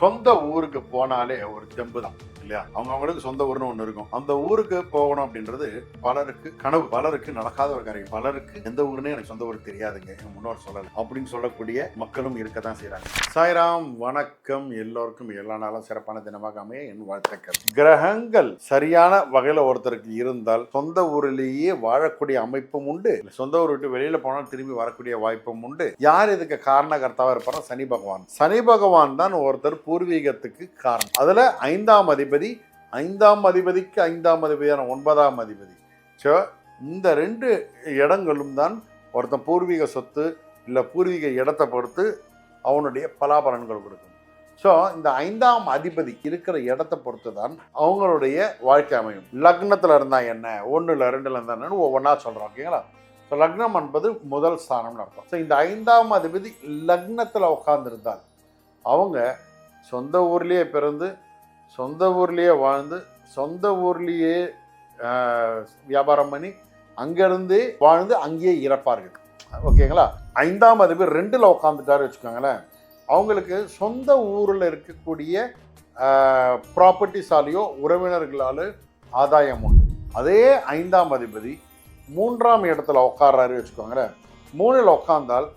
சொந்த ஊருக்கு போனாலே ஒரு தெம்பு தான் இல்லையா? அவங்க அவங்களுக்கு சொந்த ஊர்னு ஒன்று இருக்கும். அந்த ஊருக்கு போகணும் அப்படின்றது பலருக்கு கனவு. பலருக்கு நடக்காத ஒரு காரியம். பலருக்கு எந்த ஊருன்னு எனக்கு சொந்த ஊருக்கு தெரியாதுங்க. என் முன்னோர் சொல்லலை. அப்படின்னு சொல்லக்கூடிய மக்களும் இருக்க தான் செய்கிறாங்க சாய்ராம் வணக்கம். எல்லோருக்கும் எல்லா நாளும் சிறப்பான தினமாக அமைய என் வாழ்த்துக்கள். கிரகங்கள் சரியான வகையில் ஒருத்தருக்கு இருந்தால் சொந்த ஊரிலேயே வாழக்கூடிய அமைப்பும் உண்டு. சொந்த ஊர் விட்டு வெளியில் போனால் திரும்பி வரக்கூடிய வாய்ப்பும் உண்டு. யார் இதுக்கு காரணகர்த்தாவாக இருப்பாரோ? சனி பகவான். சனி பகவான் தான் ஒருத்தர் பூர்வீகத்துக்கு காரணம். அதில் ஐந்தாம் அதிபதி ஐந்தாம் அதிபதிக்கு ஐந்தாம் அதிபதியான ஒன்பதாம் அதிபதி. ஸோ இந்த ரெண்டு இடங்களும் தான் ஒருத்தன் பூர்வீக சொத்து இல்லை பூர்வீக இடத்தை பொறுத்து அவனுடைய பலாபலன்கள் கொடுக்கும். ஸோ இந்த ஐந்தாம் அதிபதி இருக்கிற இடத்தை பொறுத்து தான் அவங்களுடைய வாழ்க்கை அமையும். லக்னத்தில் இருந்தால் என்ன? ஒன்றில் ரெண்டில் இருந்தா என்னன்னு ஒவ்வொன்றா சொல்கிறோம் ஓகேங்களா? ஸோ லக்னம் என்பது முதல் ஸ்தானம்னு அர்த்தம். ஸோ இந்த ஐந்தாம் அதிபதி லக்னத்தில் உட்கார்ந்திருந்தால் அவங்க சொந்த ஊர்லேயே பிறந்து சொந்த ஊர்லேயே வாழ்ந்து சொந்த ஊர்லேயே வியாபாரம் பண்ணி அங்கேருந்தே வாழ்ந்து அங்கேயே இறப்பார்கள். ஓகேங்களா? ஐந்தாம் அதிபர் ரெண்டில் உட்காந்துட்டாரு வச்சுக்கோங்களேன். அவங்களுக்கு சொந்த ஊரில் இருக்கக்கூடிய ப்ராப்பர்ட்டிஸாலேயோ உறவினர்களால் ஆதாயம் உண்டு. அதே ஐந்தாம் அதிபதி மூன்றாம் இடத்துல உட்கார்றாரு வச்சுக்கோங்களேன். மூணில் உட்காந்தால்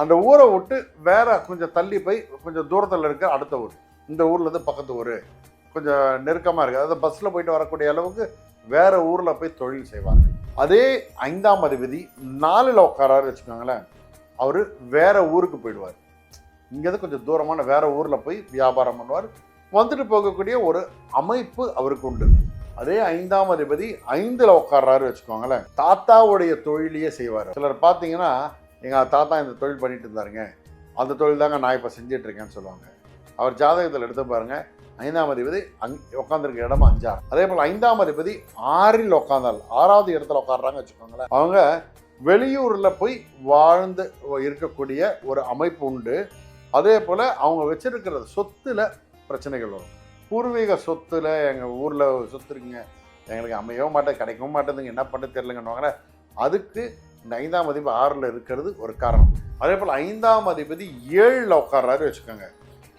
அந்த ஊரை விட்டு வேற கொஞ்சம் தள்ளி போய் கொஞ்சம் தூரத்தில் இருக்க அடுத்த ஊர். இந்த ஊரில் இருந்து பக்கத்து ஊர். கொஞ்சம் நெருக்கமாக இருக்குது அதாவது பஸ்ஸில் போயிட்டு வரக்கூடிய அளவுக்கு வேறு ஊரில் போய் தொழில் செய்வார்கள். அதே ஐந்தாம் அதிபதி நாலில் உட்காராரு வச்சுக்கோங்களேன் அவர் வேறு ஊருக்கு போயிடுவார். இங்கேருந்து கொஞ்சம் தூரமான வேறு ஊரில் போய் வியாபாரம் பண்ணுவார். வந்துட்டு போகக்கூடிய ஒரு அமைப்பு அவருக்கு உண்டு. அதே ஐந்தாம் அதிபதி ஐந்தில் உட்கார்றாரு வச்சுக்கோங்களேன் தாத்தாவுடைய தொழிலையே செய்வார். சிலர் பார்த்தீங்கன்னா எங்கள் தாத்தா இந்த தொழில் பண்ணிட்டு இருந்தாருங்க. அந்த தொழில் தாங்க நான் இப்போ செஞ்சிட்ருக்கேன்னு சொல்லுவாங்க. அவர் ஜாதகத்தில் எடுத்து பாருங்க ஐந்தாம் அதிபதி அங் உட்காந்துருக்க இடம் அஞ்சாறு அதே போல் ஐந்தாம் அதிபதி ஆறில் உட்காந்தால் ஆறாவது இடத்துல உட்காடுறாங்க வச்சுக்கோங்களேன். அவங்க வெளியூரில் போய் வாழ்ந்து இருக்கக்கூடிய ஒரு அமைப்பு உண்டு. அதே போல் அவங்க வச்சிருக்கிற சொத்தில் பிரச்சனைகள் வரும். பூர்வீக சொத்துல எங்கள் ஊரில் சொத்து இருக்குங்க எங்களுக்கு அமையவும் மாட்டேன் கிடைக்கவும் மாட்டேங்குதுங்க என்ன பண்ண தெரிலங்கன்னு அதுக்கு இந்த ஐந்தாம் அதிபதி ஆறில் இருக்கிறது ஒரு காரணம். அதே போல் ஐந்தாம் அதிபதி ஏழில் உட்கார்றாரு வச்சுக்கோங்க.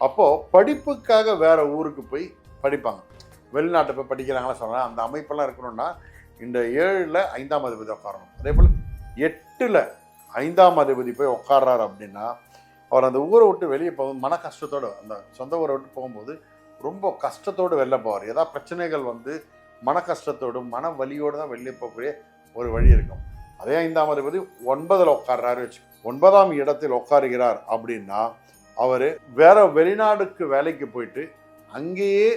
அப்போது படிப்புக்காக வேறு ஊருக்கு போய் படிப்பாங்க. வெளிநாட்டை போய் படிக்கிறாங்களா சொல்கிறாங்க அந்த அமைப்பெல்லாம் இருக்கணும்னா இந்த ஏழில் ஐந்தாம் அதிபதி உட்காரணும். அதே போல் எட்டில் ஐந்தாம் அதிபதி போய் உட்கார்றாரு அப்படின்னா அவர் அந்த ஊரை விட்டு வெளியே போகும் மன கஷ்டத்தோடு அந்த சொந்த ஊரை விட்டு போகும்போது ரொம்ப கஷ்டத்தோடு வெளில போவார். ஏதாவது பிரச்சனைகள் வந்து மன கஷ்டத்தோடும் மன வலியோடு தான் வெளியே போகக்கூடிய ஒரு வழி இருக்கும். அதே ஐந்தாம் அதிபதி ஒன்பதில் உட்கார்றாரு வச்சு ஒன்பதாம் இடத்தில் உட்காருகிறார் அப்படின்னா அவர் வேற வெளிநாடுக்கு வேலைக்கு போயிட்டு அங்கேயே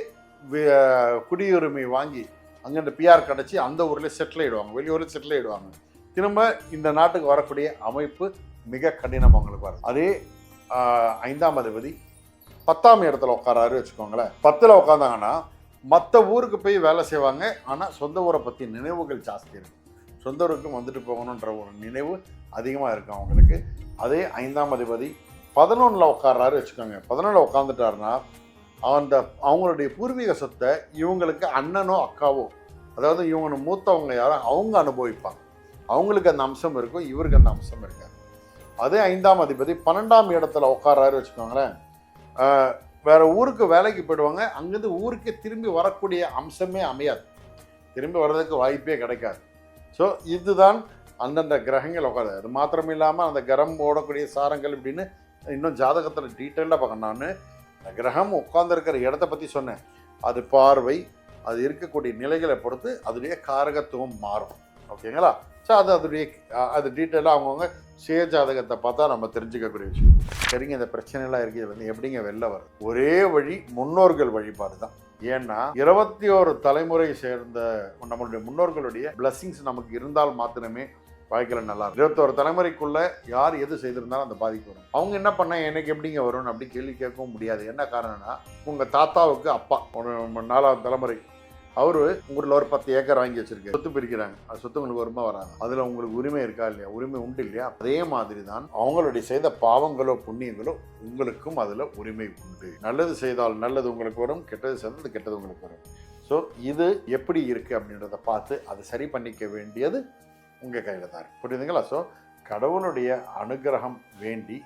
குடியுரிமை வாங்கி அங்கே இந்த பிஆர் கிடச்சி அந்த ஊரில் செட்டில் ஆகிடுவாங்க வெளியூரில் செட்டில் ஆகிடுவாங்க திரும்ப இந்த நாட்டுக்கு வரக்கூடிய அமைப்பு மிக கடினம் அவங்களுக்கு வரும். அதே ஐந்தாம் அதிபதி பத்தாம் இடத்துல உட்காராரு வச்சுக்கோங்களேன். பத்தில் உட்காந்தாங்கன்னா மற்ற ஊருக்கு போய் வேலை செய்வாங்க. ஆனால் சொந்த ஊரை பற்றி நினைவுகள் ஜாஸ்தி இருக்கும். சொந்த ஊருக்கும் வந்துட்டு போகணுன்ற ஒரு நினைவு அதிகமாக இருக்கும் அவங்களுக்கு. அதே ஐந்தாம் அதிபதி பதினொன்றில் உட்கார்றாரு வச்சுக்கோங்க. பதினொன்றில் உட்காந்துட்டாருன்னா அந்த அவங்களுடைய பூர்வீக சொத்தை இவங்களுக்கு அண்ணனோ அக்காவோ அதாவது இவங்க மூத்தவங்க யாரோ அவங்க அனுபவிப்பாங்க. அவங்களுக்கு அந்த அம்சம் இருக்கும் இவருக்கு அந்த அம்சம் இருக்காது. அதே ஐந்தாம் அதிபதி பன்னெண்டாம் இடத்துல உட்கார்றாரு வச்சுக்கோங்களேன். ஆஹ் வேற ஊருக்கு வேலைக்கு போயிடுவாங்க அங்கேருந்து ஊருக்கே திரும்பி வரக்கூடிய அம்சமே அமையாது. திரும்பி வர்றதுக்கு வாய்ப்பே கிடைக்காது. ஸோ இதுதான் அந்தந்த கிரகங்கள் உட்காது அது மாத்திரம் இல்லாமல் அந்த கிரகம் ஓடக்கூடிய சாரங்கள் இப்படின்னு இன்னும் ஜாதகத்தில் டீட்டெயிலாக பார்க்கணும். நான் கிரகம் உட்கார்ந்துருக்கிற இடத்த பற்றி சொன்னேன். அது பார்வை அது இருக்கக்கூடிய நிலைகளை பொறுத்து அதனுடைய காரகத்துவம் மாறும். ஓகேங்களா? ஸோ அது அதனுடைய அது டீட்டெயிலாக அவங்கவுங்க சுய ஜாதகத்தை பார்த்தா நம்ம தெரிஞ்சுக்கக்கூடிய விஷயம். சரிங்க இந்த பிரச்சனைலாம் இருக்குது வந்து எப்படிங்க வெளில வரும் ஒரே வழி முன்னோர்கள் வழிபாடு தான். ஏன்னா இருபத்தி ஒரு தலைமுறை சேர்ந்த நம்மளுடைய முன்னோர்களுடைய பிளஸ்ஸிங்ஸ் நமக்கு இருந்தால் மாத்திரமே வாழ்க்கையில் நல்லா இருக்கும். இருபத்தோரு தலைமுறைக்குள்ள யார் எது செய்திருந்தாலும் அந்த பாதிப்பு வரும். அவங்க என்ன பண்ணால் எனக்கு எப்படிங்க வரும்னு அப்படி கேள்வி கேட்கவும் முடியாது. என்ன காரணம்னா உங்கள் தாத்தாவுக்கு அப்பா ஒரு நாலாவது தலைமுறை. அவர் ஊரில் ஒரு பத்து ஏக்கர் வாங்கி வச்சிருக்காரு. சொத்து பிரிக்கிறாங்க. அது சொத்து உங்களுக்கு வருமா வராங்க அதில் உங்களுக்கு உரிமை இருக்கா இல்லையா? உரிமை உண்டு இல்லையா? அதே மாதிரி தான் அவங்களுடைய செய்த பாவங்களோ புண்ணியங்களோ உங்களுக்கும் அதில் உரிமை உண்டு. நல்லது செய்தால் நல்லது உங்களுக்கு வரும். கெட்டது செய்தால் கெட்டது உங்களுக்கு வரும். ஸோ இது எப்படி இருக்குது அப்படின்றத பார்த்து அதை சரி பண்ணிக்க வேண்டியது உங்கள் கையில் தான் இருக்குது புரியுதுங்களா? ஸோ கடவுளுடைய அனுகிரகம் வேண்டி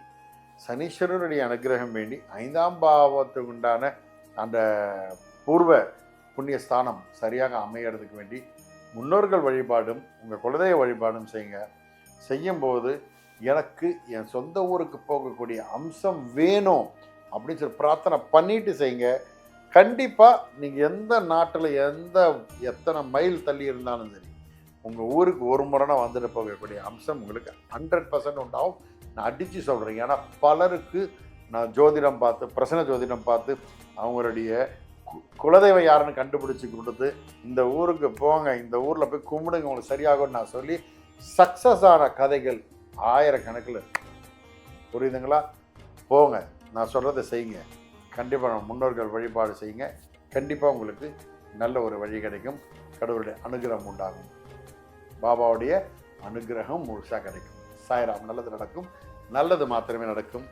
சனீஸ்வரனுடைய அனுகிரகம் வேண்டி ஐந்தாம் பாவத்துக்கு உண்டான அந்த பூர்வ புண்ணிய ஸ்தானம் சரியாக அமையறதுக்கு வேண்டி முன்னோர்கள் வழிபாடும் உங்கள் குலதெய்வ வழிபாடும் செய்யுங்க. செய்யும்போது எனக்கு என் சொந்த ஊருக்கு போகக்கூடிய அம்சம் வேணும் அப்படின்னு சொல்லி பிரார்த்தனை பண்ணிட்டு செய்யுங்க. கண்டிப்பாக நீங்கள் எந்த நாட்டில் எந்த எத்தனை மைல் தள்ளி இருந்தாலும் சரி உங்கள் ஊருக்கு ஒரு முறைனா வந்துட்டு போகக்கூடிய அம்சம் உங்களுக்கு ஹண்ட்ரட் பர்சன்ட் உண்டாகும். நான் அடித்து சொல்கிறேன் ஏன்னா பலருக்கு நான் ஜோதிடம் பார்த்து பிரசன ஜோதிடம் பார்த்து அவங்களுடைய கு- குலதெய்வம் யாருன்னு கண்டுபிடிச்சி கொடுத்து இந்த ஊருக்கு போங்க இந்த ஊரில் போய் கும்பிடுங்க உங்களுக்கு சரியாகும்னு நான் சொல்லி சக்ஸஸ் ஆன கதைகள் ஆயிரக்கணக்கில் புரியுதுங்களா? போங்க. நான் சொல்கிறத செய்யுங்க. கண்டிப்பாக முன்னோர்கள் வழிபாடு செய்யுங்க. கண்டிப்பாக உங்களுக்கு நல்ல ஒரு வழி கிடைக்கும். கடவுளுடைய அனுகிரகம் உண்டாகும். பாபாவுடைய அனுகிரகம் முழுசாக கிடைக்கும். சாய்ராம் நல்லது நடக்கும். நல்லது மாத்திரமே நடக்கும்.